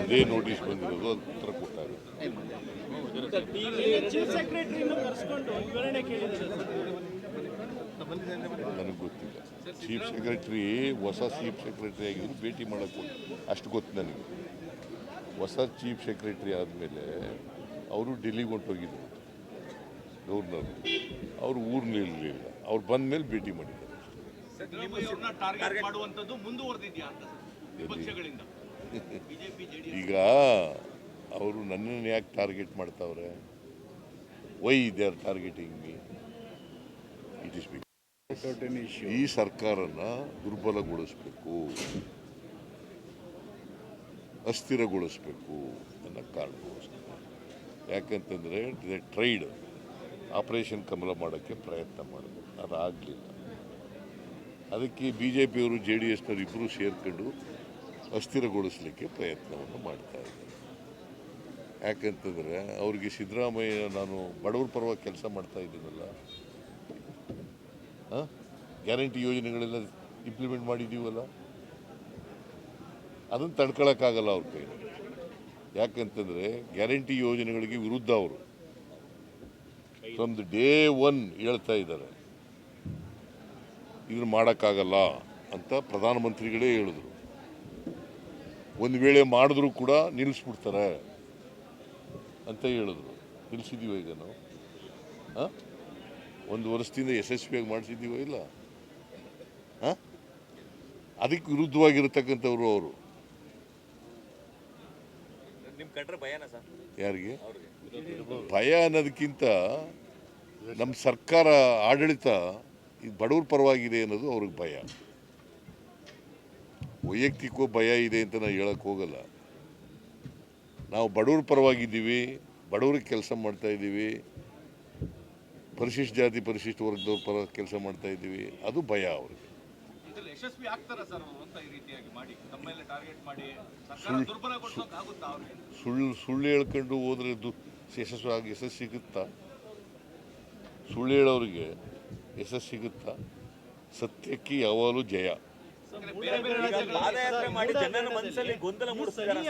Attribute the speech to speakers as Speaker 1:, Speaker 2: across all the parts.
Speaker 1: ಅದೇ ನೋಟಿಸ್ ಬಂದಿರೋದು ಉತ್ತರ
Speaker 2: ಕೊಟ್ಟಾರೆ
Speaker 1: ನನಗೆ ಗೊತ್ತಿಲ್ಲ. ಚೀಫ್ ಸೆಕ್ರೆಟರಿ ಹೊಸ ಚೀಫ್ ಸೆಕ್ರೆಟರಿ ಆಗಿದ್ರು ಭೇಟಿ ಮಾಡೋಕ್ಕೆ ಅಷ್ಟು ಗೊತ್ತು ನನಗೆ. ಹೊಸ ಚೀಫ್ ಸೆಕ್ರೆಟರಿ ಆದಮೇಲೆ, ಅವರು ಡೆಲ್ಲಿಗೆ ಹೊಂಟೋಗಿದ್ರು ಗವರ್ನರ್ ಅವರು ಊರಿನಲ್ಲಿರಲಿಲ್ಲ ಅವ್ರು ಬಂದ ಮೇಲೆ ಭೇಟಿ ಮಾಡಿದ್ದಾರೆ. ಈಗ ಅವರು ನನ್ನನ್ನು ಯಾಕೆ ಟಾರ್ಗೆಟ್ ಮಾಡ್ತಾವ್ರೆ? Why they are targeting me it is ಈ ಸರ್ಕಾರನ ದುರ್ಬಲಗೊಳಿಸಬೇಕು. ಅಸ್ಥಿರಗೊಳಿಸಬೇಕು ಅನ್ನೋ ಕಾರಣಕ್ಕೋಸ್ಕರ. ಯಾಕಂತಂದರೆ ಟ್ರೈಡ್ ಆಪರೇಷನ್ ಕಮಲ ಮಾಡೋಕ್ಕೆ ಪ್ರಯತ್ನ ಮಾಡಿದ್ರು. ಅದು ಆಗಲಿಲ್ಲ ಅದಕ್ಕೆ ಬಿ ಜೆ ಪಿಯವರು ಜೆ ಡಿ ಎಸ್ನವರು ಇಬ್ಬರು ಸೇರ್ಕೊಂಡು ಅಸ್ಥಿರಗೊಳಿಸಲಿಕ್ಕೆ ಪ್ರಯತ್ನವನ್ನು ಮಾಡ್ತಾ ಇದ್ದಾರೆ. ಯಾಕಂತಂದರೆ, ಅವ್ರಿಗೆ ಸಿದ್ದರಾಮಯ್ಯ ನಾನು ಬಡವರ ಪರವಾಗಿ ಕೆಲಸ ಮಾಡ್ತಾ ಇದ್ದೀನಲ್ಲ. ಗ್ಯಾರಂಟಿ ಯೋಜನೆಗಳೆಲ್ಲ ಇಂಪ್ಲಿಮೆಂಟ್ ಮಾಡಿದ್ದೀವಲ್ಲ? ಅದನ್ನು ತಡ್ಕೊಳಕ್ಕಾಗಲ್ಲ ಅವ್ರ ಕೈ ಯಾಕಂತಂದರೆ, ಗ್ಯಾರಂಟಿ ಯೋಜನೆಗಳಿಗೆ ವಿರುದ್ಧ ಅವರು. ಫ್ರಮ್ ದ ಡೇ ಒನ್ ಹೇಳ್ತಾ ಇದ್ದಾರೆ. ಇದನ್ನು ಮಾಡೋಕ್ಕಾಗಲ್ಲ ಅಂತ ಪ್ರಧಾನಮಂತ್ರಿಗಳೇ ಹೇಳಿದ್ರು. ಒಂದು ವೇಳೆ ಮಾಡಿದ್ರು ಕೂಡ ನಿಲ್ಲಿಸ್ಬಿಡ್ತಾರೆ ಅಂತ ಹೇಳಿದ್ರು. ನಿಲ್ಲಿಸಿದ್ದೀವ ಈಗ ನಾವು? ಹಾಂ? ಒಂದು ವರ್ಷದಿಂದ ಯಶಸ್ವಿಯಾಗಿ ಮಾಡಿಸಿದ್ದೀವೋ ಇಲ್ಲ? ಹಾಂ? ಅದಕ್ಕೆ ವಿರುದ್ಧವಾಗಿರತಕ್ಕಂಥವ್ರು ಅವರು. ಯಾರಿಗೆ? ಭಯ ಅನ್ನೋದಕ್ಕಿಂತ ನಮ್ಮ ಸರ್ಕಾರ ಆಡಳಿತ ಇದು ಬಡವ್ರ ಪರವಾಗಿದೆ ಅನ್ನೋದು ಅವ್ರಿಗೆ ಭಯ. ವೈಯಕ್ತಿಕವೂ ಭಯ ಇದೆ ಅಂತ ನಾನು ಹೇಳಕ್ಕೆ ಹೋಗಲ್ಲ. ನಾವು ಬಡವ್ರ ಪರವಾಗಿದ್ದೀವಿ ಬಡವ್ರಿಗೆ ಕೆಲಸ ಮಾಡ್ತಾ ಇದ್ದೀವಿ ಪರಿಶಿಷ್ಟ ಜಾತಿ ಪರಿಶಿಷ್ಟ ವರ್ಗದವ್ರ ಪರ ಕೆಲಸ ಮಾಡ್ತಾ ಇದ್ದೀವಿ ಅದು ಭಯ ಅವ್ರಿಗೆ.
Speaker 3: ಯಶಸ್ವಿ ಆಗ್ತಾರ ಸರ್ ಅವರು ಅಂತ ಈ ರೀತಿಯಾಗಿ ಮಾಡಿ ತಮ್ಮೆಲ್ಲ ಟಾರ್ಗೆಟ್ ಮಾಡಿ ಸರ್ಕಾರ ದುರ್ಬಲಗೊಳಿಸೋಕೆ ಆಗುತ್ತಾ ಅವ್ರಿಗೆ?
Speaker 1: ಸುಳ್ಳು ಸುಳ್ಳು ಹೇಳ್ಕೊಂಡು ಹೋದ್ರೆ ದು ಯಶಸ್ವಿ ಆಗಿ ಯಶಸ್ಸು ಸಿಗುತ್ತಾ? ಸುಳ್ಳು ಹೇಳೋರಿಗೆ ಯಶಸ್ಸು ಸಿಗುತ್ತಾ? ಸತ್ಯಕ್ಕೆ ಯಾವಾಗಲೂ ಜಯ.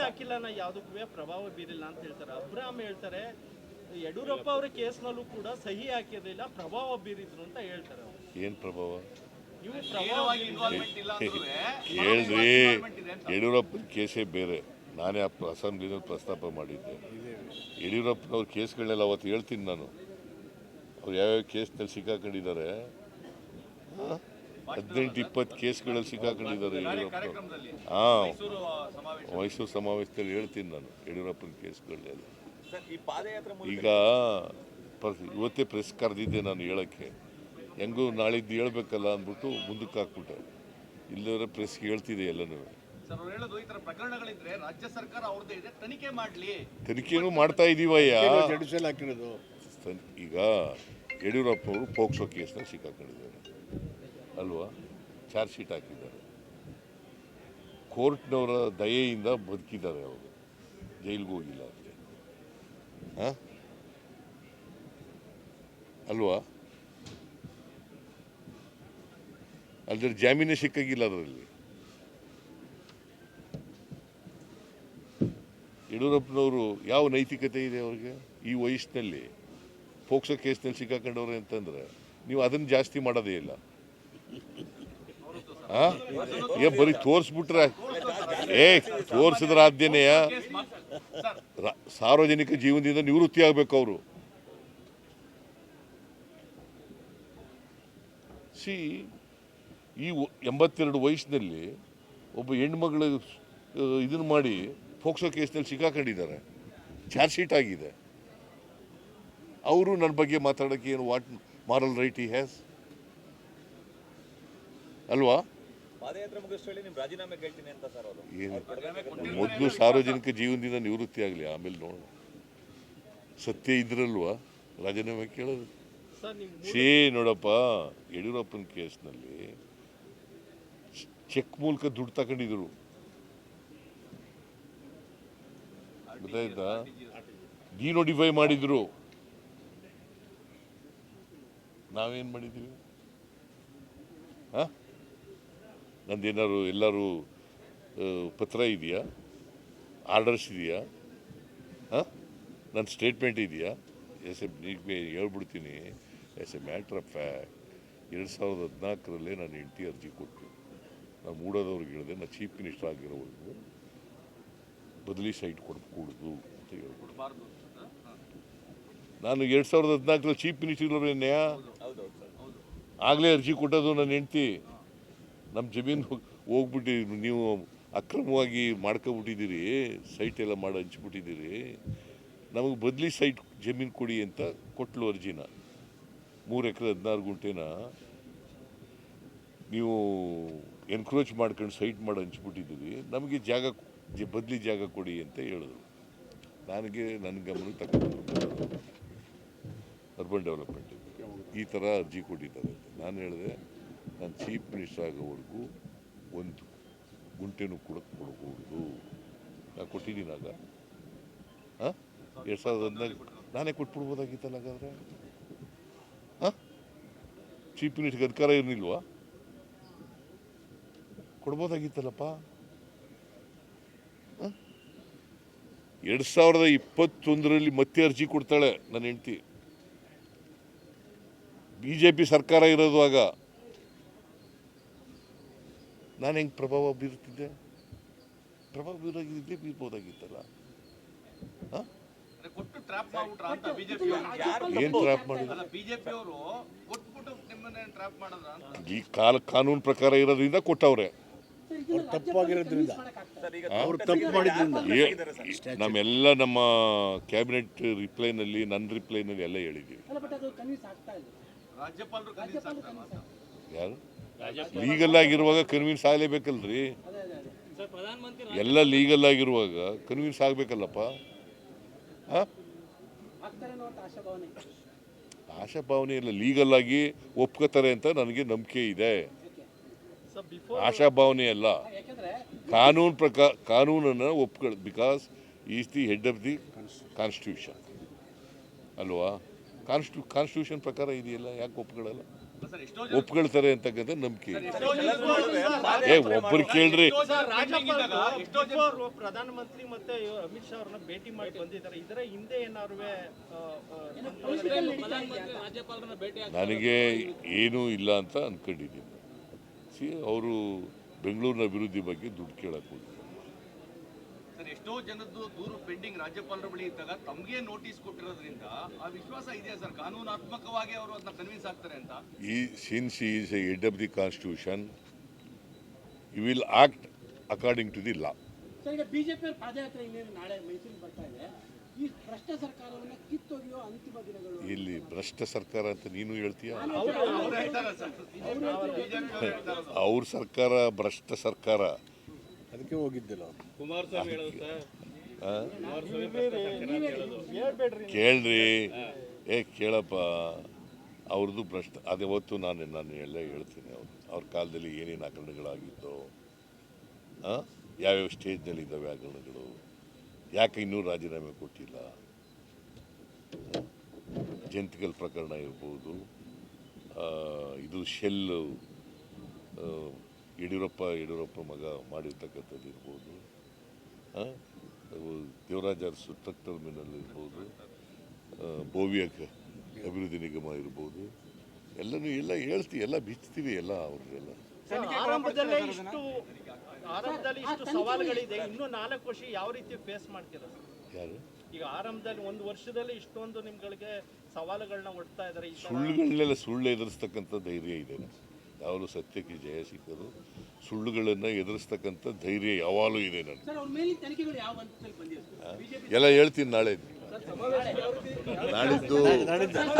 Speaker 2: ಹಾಕಿಲ್ಲ ನಾ ಯಾವುದಕ್ಕೂ ಪ್ರಭಾವ ಬೀರಿಲ್ಲ ಅಂತ ಹೇಳ್ತಾರೆ. ಅಬ್ರಾಮ್ ಹೇಳ್ತಾರೆ ಯಡಿಯೂರಪ್ಪ ಅವರ ಕೇಸ್ನಲ್ಲೂ ಕೂಡ ಸಹಿ ಹಾಕಿರಲಿಲ್ಲ ಪ್ರಭಾವ ಬೀರಿದ್ರು ಅಂತ ಹೇಳ್ತಾರೆ
Speaker 1: ಏನು ಪ್ರಭಾವ? ಹೇಳ್ರಿ ಯಡಿಯೂರಪ್ಪನ ಕೇಸೇ ಬೇರೆ. ನಾನೇ ಆ ಅಸೆಂಬ್ಲಿನಲ್ಲಿ ಪ್ರಸ್ತಾಪ ಮಾಡಿದ್ದೆ. ಯಡಿಯೂರಪ್ಪನವ್ರ ಕೇಸ್ಗಳನ್ನೆಲ್ಲ ಅವತ್ತು ಹೇಳ್ತೀನಿ ನಾನು. ಅವ್ರು ಯಾವ್ಯಾವ ಕೇಸ್ನಲ್ಲಿ ಸಿಕ್ಕಾಕೊಂಡಿದ್ದಾರೆ? ಹದಿನೆಂಟು ಇಪ್ಪತ್ತು ಕೇಸ್ಗಳಲ್ಲಿ ಸಿಕ್ಕಾಕೊಂಡಿದ್ದಾರೆ
Speaker 3: ಯಡಿಯೂರಪ್ಪ
Speaker 1: ಹಾಂ
Speaker 3: ಮೈಸೂರು ಸಮಾವೇಶ.
Speaker 1: ಸಮಾವೇಶದಲ್ಲಿ ಹೇಳ್ತೀನಿ ನಾನು ಯಡಿಯೂರಪ್ಪನ ಕೇಸ್ಗಳನ್ನೆಲ್ಲ. ಈಗ ಇವತ್ತೇ ಪ್ರೆಸ್ ಕರೆದಿದ್ದೆ ನಾನು ಹೇಳೋಕ್ಕೆ. ಹೆಂಗೂ ನಾಳಿದ್ದು ಹೇಳ್ಬೇಕಲ್ಲ ಅಂದ್ಬಿಟ್ಟು ಮುಂದಕ್ಕೆ ಹಾಕ್ಬಿಟ್ಟೆ. ಇಲ್ಲದ್ರೆ ಪ್ರೆಸ್ಗೆ ಹೇಳ್ತಿದೆ ಎಲ್ಲನೂ.
Speaker 3: ಸರ್ ಅವ್ರು ಹೇಳೋದು ಈ ತರ ಪ್ರಕರಣಗಳಿದ್ರೆ ರಾಜ್ಯ ಸರ್ಕಾರ ಅವ್ರದ್ದೇ ಇದೆ ತನಿಖೆ ಮಾಡ್ಲಿ.
Speaker 1: ತನಿಖೆನೂ ಮಾಡ್ತಾ ಇದೀವಯ್ಯ. ಈಗ ಯಡಿಯೂರಪ್ಪ ಅವರು ಪೋಕ್ಸೋ ಕೇಸ್ನ ಸಿಕ್ಕಾಕೊಂಡಿದ್ದಾರೆ. ಅಲ್ವಾ? ಚಾರ್ಜ್ ಶೀಟ್ ಹಾಕಿದ್ದಾರೆ. ಕೋರ್ಟ್ನವರ ದಯೆಯಿಂದ ಬದುಕಿದ್ದಾರೆ ಅವರು. ಜೈಲಿಗೆ ಹೋಗಿಲ್ಲ ಅದಕ್ಕೆ ಹಾಂ? ಅಲ್ವಾ? ಅಲ್ದ್ರೆ ಜಾಮೀನೇ ಸಿಕ್ಕಾಗಿಲ್ಲ ಅದರಲ್ಲಿ. ಯಡಿಯೂರಪ್ಪನವರು ಯಾವ ನೈತಿಕತೆ ಇದೆ ಅವ್ರಿಗೆ? ಈ ವಯಸ್ಸಿನಲ್ಲಿ, ಪೋಕ್ಸೋ ಕೇಸ್ನಲ್ಲಿ ಸಿಕ್ಕಾಕೊಂಡವ್ರೆ ಅಂತಂದ್ರೆ ನೀವು ಅದನ್ನು ಜಾಸ್ತಿ ಮಾಡೋದೇ ಇಲ್ಲ? ಏ, ಬರೀ ತೋರಿಸ್ಬಿಟ್ರೆ ಏ ತೋರಿಸಿದ್ರ ಆದ್ಯನೆಯ? ಸಾರ್ವಜನಿಕ ಜೀವನದಿಂದ ನಿವೃತ್ತಿ ಆಗ್ಬೇಕು ಅವರು. ಸಿ ಈ ಎಂಬತ್ತೆರಡು ವಯಸ್ಸಿನಲ್ಲಿ ಒಬ್ಬ ಹೆಣ್ಮಗಳು ಇದನ್ನು ಮಾಡಿ ಫೋಕ್ಸೋ ಕೇಸ್ನಲ್ಲಿ ಸಿಕ್ಕಾಕೊಂಡಿದ್ದಾರೆ. ಚಾರ್ಜ್ ಶೀಟ್ ಆಗಿದೆ. ಅವರು ನನ್ನ ಬಗ್ಗೆ ಮಾತಾಡೋಕ್ಕೆ ಏನು what moral right he has? ಅಲ್ವಾ? ಮೊದಲು ಸಾರ್ವಜನಿಕ ಜೀವನದಿಂದ ನಿವೃತ್ತಿ ಆಗಲಿ ಆಮೇಲೆ ನೋಡೋಣ. ಸತ್ಯ ಇದ್ರಲ್ವಾ? ರಾಜೀನಾಮೆ ಕೇಳೋದು.
Speaker 2: ಸರ್ ನೀವು
Speaker 1: ಸೇ ನೋಡಪ್ಪ ಯಡಿಯೂರಪ್ಪನ ಕೇಸ್ನಲ್ಲಿ ಚೆಕ್ ಮೂಲಕ ದುಡ್ಡು ತಗೊಂಡಿದ್ರು. ಗೊತ್ತಾಯ್ತಾ ಡಿನೋಟಿಫೈ ಮಾಡಿದ್ರು. ನಾವೇನು ಮಾಡಿದ್ದೀವಿ? ಹಾಂ? ನಂದೇನಾದ್ರು ಎಲ್ಲರೂ ಪತ್ರ ಇದೆಯಾ? ಆರ್ಡರ್ಸ್ ಇದೆಯಾ? ಹಾಂ? ನನ್ನ ಸ್ಟೇಟ್ಮೆಂಟ್ ಇದೆಯಾ? ಎಸ್ ಎ ಹೇಳ್ಬಿಡ್ತೀನಿ. As a, matter of fact, ಎರಡು ಸಾವಿರದ ಹದಿನಾಲ್ಕರಲ್ಲೇ ನಾನು ಹೆಂಡತಿ ಅರ್ಜಿ ಕೊಟ್ಟು ನಾನು ಮೂಡೋದವ್ರಿಗೆ ಹೇಳಿದೆ ನಾನು ಚೀಫ್ ಮಿನಿಸ್ಟರ್ ಆಗಿರೋವರೆಗೂ ಬದಲಿ ಸೈಟ್ ಕೊಡಕೂಡ್ದು ಅಂತ
Speaker 3: ಹೇಳ್ಕೊಡ್ತು
Speaker 1: ನಾನು ಎರಡು ಸಾವಿರದ ಹದಿನಾಲ್ಕರಲ್ಲಿ ಚೀಫ್ ಮಿನಿಸ್ಟರ್
Speaker 4: ಸರ್
Speaker 1: ಆಗಲೇ ಅರ್ಜಿ ಕೊಟ್ಟದು ನನ್ನ ಹೆಂಡ್ತಿ. ನಮ್ಮ ಜಮೀನು ಹೋಗ್ಬಿಟ್ಟಿ ನೀವು ಅಕ್ರಮವಾಗಿ ಮಾಡ್ಕೊಬಿಟ್ಟಿದ್ದೀರಿ ಸೈಟ್ ಎಲ್ಲ ಮಾಡಿ ಹಂಚ್ಬಿಟ್ಟಿದ್ದೀರಿ. ನಮಗೆ ಬದಲಿ ಸೈಟ್ ಜಮೀನು ಕೊಡಿ ಅಂತ ಕೊಟ್ಲು ಅರ್ಜಿನ. ಮೂರು ಎಕರೆ ಹದಿನಾರು ಗುಂಟೆನ. ನೀವು ಎನ್ಕ್ರೋಚ್ ಮಾಡ್ಕೊಂಡು ಸೈಟ್ ಮಾಡಿ ಹಂಚ್ಬಿಟ್ಟಿದ್ದೀವಿ ನಮಗೆ ಜಾಗ ಬದಲಿ ಜಾಗ ಕೊಡಿ ಅಂತ ಹೇಳಿದ್ರು. ನನಗೆ, ನನ್ನ ಗಮನಕ್ಕೆ ತಗೊಂಡು ಅರ್ಬನ್ ಡೆವಲಪ್ಮೆಂಟ್ ಈ ಥರ ಅರ್ಜಿ ಕೊಟ್ಟಿದ್ದಾರೆ ಅಂತ. ನಾನು ಹೇಳಿದೆ, ನಾನು ಚೀಫ್ ಮಿನಿಸ್ಟರ್ ಆಗೋವರೆಗೂ ಒಂದು ಗುಂಟೆನೂ ಕೂಡ ಕೊಡಬಹುದು ನಾನು ಕೊಟ್ಟಿದ್ದೀನಾಗ ಹಾಂ? ಎರಡು ಸಾವಿರದ ಹದಿನಾಲ್ಕು ನಾನೇ ಕೊಟ್ಬಿಡ್ಬೋದಾಗಿತ್ತಲ್ಲ ಹಾಗಾದ್ರೆ? ಹಾಂ? ಚೀಫ್ ಮಿನಿಸ್ಟರ್ಗೆ ಅಧಿಕಾರ ಇರಲಿಲ್ವಾ ಕೊಡ್ಬೋದಾಗಿತ್ತಲ್ಲಪ್ಪ? ಎರಡು ಸಾವಿರದ ಇಪ್ಪತ್ತೊಂದರಲ್ಲಿ ಮತ್ತೆ ಅರ್ಜಿ ಕೊಡ್ತಾಳೆ ನನ್ನ ಹೆಂಡ್ತಿ. ಬಿ ಜೆ ಪಿ ಸರ್ಕಾರ ಇರೋದು ಆಗ ನಾನು ಹೆಂಗೆ ಪ್ರಭಾವ ಬೀರುತ್ತಿದ್ದೆ? ಪ್ರಭಾವ ಬೀರಾಗಿದ್ದೆ ಬೀರ್ಬೋದಾಗಿತ್ತಲ್ಲ. ಹಾಂ?
Speaker 3: ಅಂದ್ರೆ ಕೊಟ್ಟು ಟ್ರ್ಯಾಪ್ ಮಾಡ್ಬಿಟ್ರ ಅಂತ ಬಿಜೆಪಿ
Speaker 4: ಯಾರು
Speaker 1: ಏನು ಟ್ರಾಪ್ ಮಾಡಿದ್ರು?
Speaker 3: ಬಿಜೆಪಿ ಅವರು ಕೊಟ್ಬಿಟ್ಟು ನಿಮ್ಮನ್ನ ಟ್ರ್ಯಾಪ್ ಮಾಡಿದ್ರ ಅಂತ.
Speaker 1: ಈ ಕಾಲ ಕಾನೂನು ಪ್ರಕಾರ ಇರೋದ್ರಿಂದ ಕೊಟ್ಟವ್ರೆ.
Speaker 5: ತಪ್ಪಾಗಿರೋದ್ರಿಂದ.
Speaker 4: ಸರ್ ಈಗ
Speaker 5: ಅವ್ರು
Speaker 4: ತಪ್ಪು
Speaker 5: ಮಾಡಿದ್ರಿಂದ.
Speaker 1: ನಮ್ಮೆಲ್ಲ ನಮ್ಮ ಕ್ಯಾಬಿನೆಟ್ ರಿಪ್ಲೈನಲ್ಲಿ ನನ್ನ ರಿಪ್ಲೈನಲ್ಲಿ ಎಲ್ಲ ಹೇಳಿದ್ದೀವಿ.
Speaker 6: ಅಲ್ಲ ಬಟ್ ಅದು ಕನ್ವಿನ್ಸ್ ಆಗ್ತಾ ಇಲ್ಲ.
Speaker 3: ರಾಜ್ಯಪಾಲರು ಕನ್ವಿನ್ಸ್ ಆಗ್ತಾರೆ ಮಾತ್ರ.
Speaker 1: ಯಾರು? ಲೀಗಲ್ ಆಗಿರುವಾಗ ಕನ್ವಿನ್ಸ್ ಆಗಲೇಬೇಕಲ್ರಿ? ಎಲ್ಲ ಲೀಗಲ್ ಆಗಿರುವಾಗ ಕನ್ವಿನ್ಸ್ ಆಗಬೇಕಲ್ಲಪ್ಪ?
Speaker 6: ಆಶಾಭಾವನೆ
Speaker 1: ಇಲ್ಲ. ಲೀಗಲ್ ಆಗಿ ಒಪ್ಕೋತಾರೆ ಅಂತ ನನಗೆ ನಂಬಿಕೆ ಇದೆ. ಆಶಾಭಾವನೆ ಅಲ್ಲ.
Speaker 6: ಯಾಕೆಂದ್ರೆ
Speaker 1: ಕಾನೂನು ಪ್ರಕಾರ ಕಾನೂನನ್ನು ಒಪ್ಕೊಳ್ because he's the head of the constitution ಅಲ್ವಾ? ಕಾನ್ಸ್ಟಿಟ್ಯೂ ಕಾನ್ಸ್ಟಿಟ್ಯೂಷನ್ ಪ್ರಕಾರ ಇದೆಯಲ್ಲ? ಯಾಕೆ ಒಪ್ಕೊಳ್ಳಲ್ಲ?
Speaker 3: ಅಲ್ಲ
Speaker 1: ಒಪ್ಕೊಳ್ತಾರೆ ಅಂತಕ್ಕಂಥ ನಂಬಿಕೆ ಏ ಒಬ್ಬರು ಕೇಳ್ರಿ.
Speaker 2: ಪ್ರಧಾನಮಂತ್ರಿ ಮತ್ತೆ ಅಮಿತ್ ಶಾ ಅವ್ರನ್ನ ಭೇಟಿ ಮಾಡಿ ಬಂದಿದ್ದಾರೆ. ಇದರ ಹಿಂದೆ ಏನಾರು
Speaker 1: ನನಗೆ ಏನೂ ಇಲ್ಲ ಅಂತ ಅಂದ್ಕೊಂಡಿದ್ದೀನಿ ಸಿ ಅವರು ಬೆಂಗಳೂರಿನ ಅಭಿವೃದ್ಧಿ ಬಗ್ಗೆ ದುಡ್ಡು ಕೇಳಕ್ಕೆ ಹೋಗಿದ್ದಾರೆ
Speaker 3: ಸರ್ ಎಷ್ಟೋ ಜನದ್ದು ದೂರು ಪೆಂಡಿಂಗ್ ರಾಜ್ಯಪಾಲರ ಬಳಿ ಇದ್ದಾಗ ತಮಗೆ ನೋಟಿಸ್ ಕೊಟ್ಟಿರೋದ್ರಿಂದ ಆ ವಿಶ್ವಾಸ ಇದೆಯಾ ಸರ್? ಕಾನೂನಾತ್ಮಕವಾಗಿ ಅವರು ಅದನ್ನ ಕನ್ವಿನ್ಸ್ ಆಗ್ತಾರೆ ಅಂತ.
Speaker 1: ಈ since he's a head of the constitution you will act according to the law
Speaker 6: sir ಈಗ ಬಿಜೆಪಿ ಪಾದಯಾತ್ರೆ ಇನ್ನೇನು ನಾಳೆ ಮೈಸೂರಿಗೆ ಬರ್ತಾ ಇದೆ. ಈ ಭ್ರಷ್ಟ ಸರ್ಕಾರವನ್ನ ಕಿತ್ತೊಗೆಯೋ ಅಂತಿಮ ದಿನಗಳು.
Speaker 1: ಇಲ್ಲಿ ಭ್ರಷ್ಟ ಸರ್ಕಾರ ಅಂತ ನೀನು ಹೇಳ್ತೀಯ?
Speaker 3: ಅವ್ರು
Speaker 1: ಸರ್ಕಾರ ಭ್ರಷ್ಟ ಸರ್ಕಾರ.
Speaker 5: ಅದಕ್ಕೆ ಹೋಗಿದ್ದಿಲ್ಲ?
Speaker 1: ಕೇಳ್ರಿ. ಏ ಕೇಳಪ್ಪ. ಅವ್ರದ್ದು ಭ್ರಷ್ಟ ಅದೇ ಹೊತ್ತು ನಾನು ನಾನು ಎಲ್ಲ ಹೇಳ್ತೀನಿ ಅವ್ರು. ಅವ್ರ ಕಾಲದಲ್ಲಿ ಏನೇನು ಹಗರಣಗಳಾಗಿತ್ತು ಆ? ಯಾವ್ಯಾವ ಸ್ಟೇಜ್ನಲ್ಲಿ ಇದ್ದಾವೆ ಹಗರಣಗಳು ಯಾಕೆ ಇನ್ನೂ ರಾಜೀನಾಮೆ ಕೊಟ್ಟಿಲ್ಲ? ಜಂತಿಕಲ್ ಪ್ರಕರಣ ಇರ್ಬೋದು. ಇದು ಶೆಲ್ಲು ಆ, ಯಡಿಯೂರಪ್ಪ ಯಡಿಯೂರಪ್ಪ ಮಗ ಮಾಡಿರ್ತಕ್ಕಂಥದ್ದು ಇರ್ಬೋದು. ದೇವರಾಜ ಅರಸು ಟರ್ಮಿನಲ್ ಇರ್ಬೋದು. ಭೋವ್ಯ ಅಭಿವೃದ್ಧಿ ನಿಗಮ ಇರ್ಬೋದು. ಎಲ್ಲನೂ ಎಲ್ಲ ಹೇಳ್ತೀವಿ ಎಲ್ಲ ಬಿಚ್ತೀವಿ ಎಲ್ಲ ಅವ್ರನ್ನೆಲ್ಲ.
Speaker 2: ಆರಂಭದಲ್ಲೇ ಇಷ್ಟು ಸವಾಲುಗಳಿದೆ ಇನ್ನೂ ನಾಲ್ಕು ವರ್ಷ ಯಾವ ರೀತಿ ಫೇಸ್ ಮಾಡ್ತೀರಾ
Speaker 1: ಯಾರು
Speaker 2: ಈಗ ಆರಂಭದಲ್ಲಿ ಒಂದು ವರ್ಷದಲ್ಲಿ ಇಷ್ಟೊಂದು ನಿಮ್ಗಳಿಗೆ ಸವಾಲುಗಳನ್ನ ಒಡ್ತಾ ಇದ್ದಾರೆ ಈ
Speaker 1: ಸುಳ್ಳುಗಳನ್ನೆಲ್ಲ ಸುಳ್ಳು ಎದುರಿಸ್ತಕ್ಕಂಥ ಧೈರ್ಯ ಇದೆ ಯಾವಾಗಲೂ ಸತ್ಯಕ್ಕೆ ಜಯ ಸಿಕ್ಕರು ಸುಳ್ಳುಗಳನ್ನು ಎದುರಿಸ್ತಕ್ಕಂಥ ಧೈರ್ಯ ಯಾವಾಗಲೂ ಇದೆ
Speaker 6: ನನ್ನ
Speaker 1: ಎಲ್ಲ ಹೇಳ್ತೀನಿ ನಾಳೆ ನಾಳಿದ್ದು ನಾಳಿದ್ದು